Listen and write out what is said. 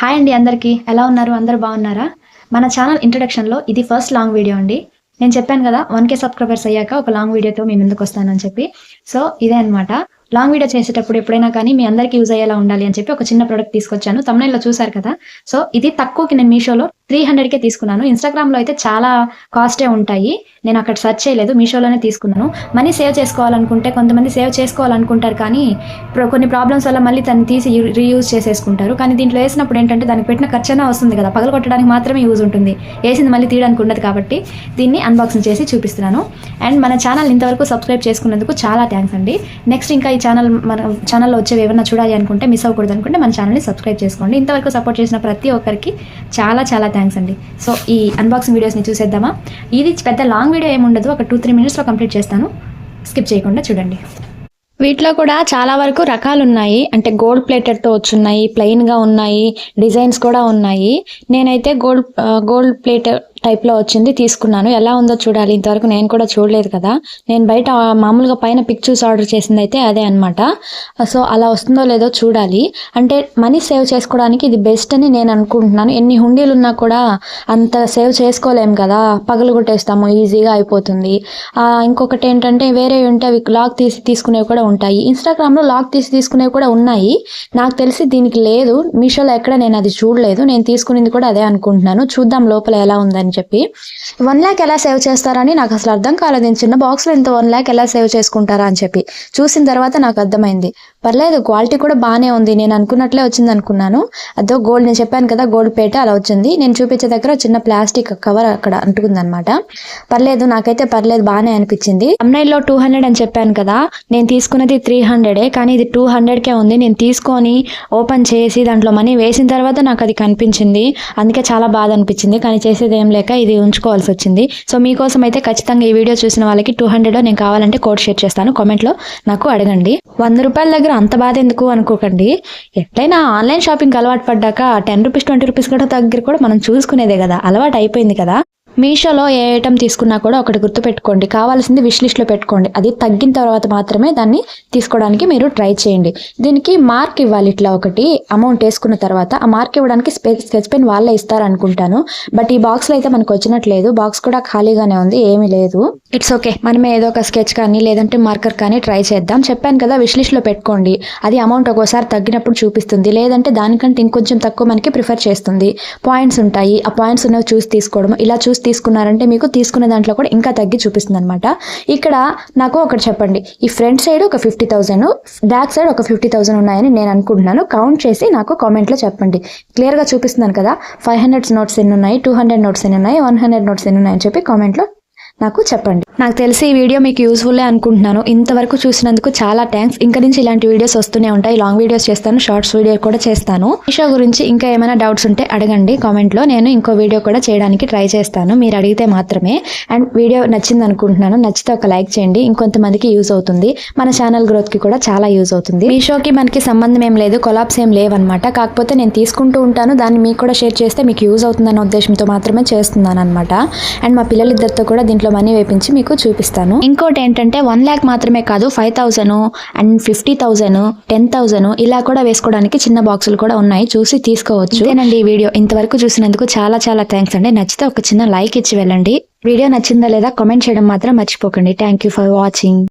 Hi అండి అందరికీ. ఎలా ఉన్నారు? అందరు బాగున్నారా? మన ఛానల్ ఇంట్రడక్షన్లో ఇది ఫస్ట్ లాంగ్ వీడియో అండి. నేను చెప్పాను కదా వన్ కే సబ్స్క్రైబర్స్ అయ్యాక ఒక లాంగ్ వీడియోతో మీ ముందుకు వస్తానని చెప్పి. సో ఇదే అన్నమాట. లాంగ్ వీడియో చేసేటప్పుడు ఎప్పుడైనా కానీ మీ అందరికీ యూజ్ అయ్యేలా ఉండాలి అని చెప్పి ఒక చిన్న ప్రోడక్ట్ తీసుకొచ్చాను. తమిళలో చూసారు కదా. సో ఇది తక్కువకి నేను మీషోలో త్రీ హండ్రెడ్కే తీసుకున్నాను. ఇన్స్టాగ్రామ్లో అయితే చాలా కాస్టే ఉంటాయి. నేను అక్కడ సెర్చ్ చేయలేదు. మీషోలోనే తీసుకున్నాను. మనీ సేవ్ చేసుకోవాలనుకుంటే కొంతమంది సేవ్ చేసుకోవాలనుకుంటారు కానీ కొన్ని ప్రాబ్లమ్స్ వల్ల మళ్ళీ దాన్ని తీసి రీయూజ్ చేసేసుకుంటారు. కానీ దీంట్లో వేసినప్పుడు ఏంటంటే దానికి పెట్టిన ఖర్చైనా వస్తుంది కదా. పగల కొట్టడానికి మాత్రమే యూజ్ ఉంటుంది. వేసింది మళ్ళీ తీయడానికి ఉండదు కాబట్టి దీన్ని అన్బాక్సింగ్ చేసి చూపిస్తున్నాను. అండ్ మన ఛానల్ ఇంతవరకు సబ్స్క్రైబ్ చేసుకున్నందుకు చాలా థ్యాంక్స్ అండి. నెక్స్ట్ ఇంకా ఈ ఛానల్ మన ఛానల్లో వచ్చేవి ఏమైనా చూడాలి అనుకుంటే మిస్ అవ్వకూడదు అనుకుంటే మన ఛానల్ని సబ్స్క్రైబ్ చేసుకోండి. ఇంతవరకు సపోర్ట్ చేసిన ప్రతి ఒక్కరికి చాలా చాలా థ్యాంక్స్ అండి. సో ఈ అన్బాక్సింగ్ వీడియోస్ని చూసేద్దామా? ఇది పెద్ద లాంగ్ వీడియో ఏముండదు. ఒక టూ త్రీ మినిట్స్లో కంప్లీట్ చేస్తాను. స్కిప్ చేయకుండా చూడండి. వీటిలో కూడా చాలా వరకు రకాలు ఉన్నాయి అంటే గోల్డ్ ప్లేటెడ్తో వచ్చున్నాయి ప్లెయిన్గా ఉన్నాయి డిజైన్స్ కూడా ఉన్నాయి. నేనైతే గోల్డ్ గోల్డ్ ప్లేట్ టైప్లో వచ్చింది తీసుకున్నాను. ఎలా ఉందో చూడాలి. ఇంతవరకు నేను కూడా చూడలేదు కదా. నేను బయట మామూలుగా పైన పిక్ చూసి ఆర్డర్ చేసింది అయితే అదే అనమాట సో అలా వస్తుందో లేదో చూడాలి. అంటే మనీ సేవ్ చేసుకోవడానికి ఇది బెస్ట్ అని నేను అనుకుంటున్నాను. ఎన్ని హుండీలు ఉన్నా కూడా అంత సేవ్ చేసుకోలేము కదా. పగలు కొట్టేస్తాము ఈజీగా అయిపోతుంది. ఇంకొకటి ఏంటంటే వేరే ఉంటే అవి లాక్ తీసి తీసుకునేవి కూడా ఉంటాయి. ఇన్స్టాగ్రామ్లో లాక్ తీసి తీసుకునేవి కూడా ఉన్నాయి. నాకు తెలిసి దీనికి లేదు. మీషోలో ఎక్కడ నేను అది చూడలేదు. నేను తీసుకునేది కూడా అదే అనుకుంటున్నాను. చూద్దాం లోపల ఎలా ఉందని. చెప్పి వన్ ల్యాక్ ఎలా సేవ్ చేస్తారని నాకు అసలు అర్థం కాలేదు. నేను చిన్న బాక్స్లో ఇంత వన్ ల్యాక్ ఎలా సేవ్ చేసుకుంటారా? అని చెప్పి చూసిన తర్వాత నాకు అర్థమైంది. పర్లేదు క్వాలిటీ కూడా బాగానే ఉంది. నేను అనుకున్నట్లే వచ్చింది అనుకున్నాను. అదో గోల్డ్ నేను చెప్పాను కదా గోల్డ్ పేట అలా వచ్చింది. నేను చూపించే దగ్గర చిన్న ప్లాస్టిక్ కవర్ అక్కడ అంటుకుంది అనమాట పర్లేదు నాకైతే పర్లేదు బాగానే అనిపించింది. లో టూ హండ్రెడ్ అని చెప్పాను కదా నేను తీసుకున్నది త్రీ హండ్రెడే కానీ ఇది టూ హండ్రెడ్కే ఉంది. నేను తీసుకొని ఓపెన్ చేసి దాంట్లో మనీ వేసిన తర్వాత నాకు అది కనిపించింది. అందుకే చాలా బాధ అనిపించింది. కానీ చేసేది ఏం లేక ఇది ఉంచుకోవాల్సి వచ్చింది. సో మీకోసం అయితే ఖచ్చితంగా ఈ వీడియో చూసిన వాళ్ళకి టూ హండ్రెడ్ నేను కావాలంటే కోడ్ షేర్ చేస్తాను. కామెంట్లో నాకు అడగండి. వంద రూపాయల దగ్గర అంత బాధ ఎందుకు అనుకోకండి. ఎట్లయినా ఆన్లైన్ షాపింగ్ అలవాటు పడ్డాక టెన్ రూపీస్ ట్వంటీ రూపీస్ కూడా దగ్గర కూడా మనం చూసుకునేదే కదా. అలవాటు అయిపోయింది కదా. మీషోలో ఏ ఐటమ్ తీసుకున్నా కూడా ఒకటి గుర్తుపెట్టుకోండి. కావాల్సింది విష్ లిస్ట్లో పెట్టుకోండి. అది తగ్గిన తర్వాత మాత్రమే దాన్ని తీసుకోవడానికి మీరు ట్రై చేయండి. దీనికి మార్క్ ఇవ్వాలి ఇట్లా ఒకటి. అమౌంట్ వేసుకున్న తర్వాత ఆ మార్క్ ఇవ్వడానికి స్పె స్కెచ్ పెన్ వాళ్ళే ఇస్తారనుకుంటాను. బట్ ఈ బాక్స్లో అయితే మనకు వచ్చినట్లేదు. బాక్స్ కూడా ఖాళీగానే ఉంది. ఏమీ లేదు. ఇట్స్ ఓకే మనమే ఏదో ఒక స్కెచ్ కానీ లేదంటే మార్కర్ కానీ ట్రై చేద్దాం. చెప్పాను కదా విష్ లిస్ట్లో పెట్టుకోండి. అది అమౌంట్ ఒక్కోసారి తగ్గినప్పుడు చూపిస్తుంది. లేదంటే దానికంటే ఇంకొంచెం తక్కువ మనకి ప్రిఫర్ చేస్తుంది. పాయింట్స్ ఉంటాయి. ఆ పాయింట్స్ ఉన్నవి చూసి తీసుకోవడం ఇలా చూసి తీసుకున్నారంటే మీకు తీసుకునే దాంట్లో కూడా ఇంకా తగ్గి చూపిస్తుంది అనమాట ఇక్కడ నాకు ఒకటి చెప్పండి. ఈ ఫ్రంట్ సైడ్ ఒక ఫిఫ్టీ థౌసండ్ బ్యాక్ సైడ్ ఒక ఫిఫ్టీ థౌసండ్ ఉన్నాయని నేను అనుకుంటున్నాను. కౌంట్ చేసి నాకు కామెంట్లో చెప్పండి. క్లియర్గా చూపిస్తున్నాను కదా. ఫైవ్ హండ్రెడ్ నోట్స్ ఎన్ని ఉన్నాయి? టూ హండ్రెడ్ నోట్స్ ఎన్ని ఉన్నాయి? వన్ హండ్రెడ్ నోట్స్ ఎన్ని ఉన్నాయని చెప్పి కామెంట్లో నాకు చెప్పండి. నాకు తెలిసి ఈ వీడియో మీకు యూస్ఫుల్లే అనుకుంటున్నాను. ఇంతవరకు చూసినందుకు చాలా థ్యాంక్స్ ఇంకా నుంచి ఇలాంటి వీడియోస్ వస్తూనే ఉంటాయి. లాంగ్ వీడియోస్ చేస్తాను. షార్ట్స్ వీడియో కూడా చేస్తాను. మీషో గురించి ఇంకా ఏమైనా డౌట్స్ ఉంటే అడగండి. కామెంట్లో నేను ఇంకో వీడియో కూడా చేయడానికి ట్రై చేస్తాను. మీరు అడిగితే మాత్రమే. అండ్ వీడియో నచ్చింది అనుకుంటున్నాను. నచ్చితే ఒక లైక్ చేయండి. ఇంకొంతమందికి యూజ్ అవుతుంది. మన ఛానల్ గ్రోత్కి కూడా చాలా యూజ్ అవుతుంది. మీషోకి మనకి సంబంధం ఏం లేదు. కొలాబ్స్ ఏం లేవన్నమాట. కాకపోతే నేను తీసుకుంటూ ఉంటాను. దాన్ని మీకు కూడా షేర్ చేస్తే మీకు యూజ్ అవుతుందన్న ఉద్దేశంతో మాత్రమే చేస్తున్నాను అనమాట అండ్ మా పిల్లలిద్దరితో కూడా దీంట్లో మనీ వేపించి మీకు చూపిస్తాను. ఇంకోటి ఏంటంటే వన్ ల్యాక్ మాత్రమే కాదు five thousand and fifty thousand ten thousand ఇలా కూడా వేసుకోవడానికి చిన్న బాక్సులు కూడా ఉన్నాయి. చూసి తీసుకోవచ్చు. ఈ వీడియో. ఇంతవరకు చూసినందుకు చాలా చాలా థ్యాంక్స్ అండి. నచ్చితే ఒక చిన్న లైక్ ఇచ్చి వెళ్ళండి. వీడియో నచ్చిందా లేదా కామెంట్ చేయడం మాత్రం మర్చిపోకండి. Thank you for watching.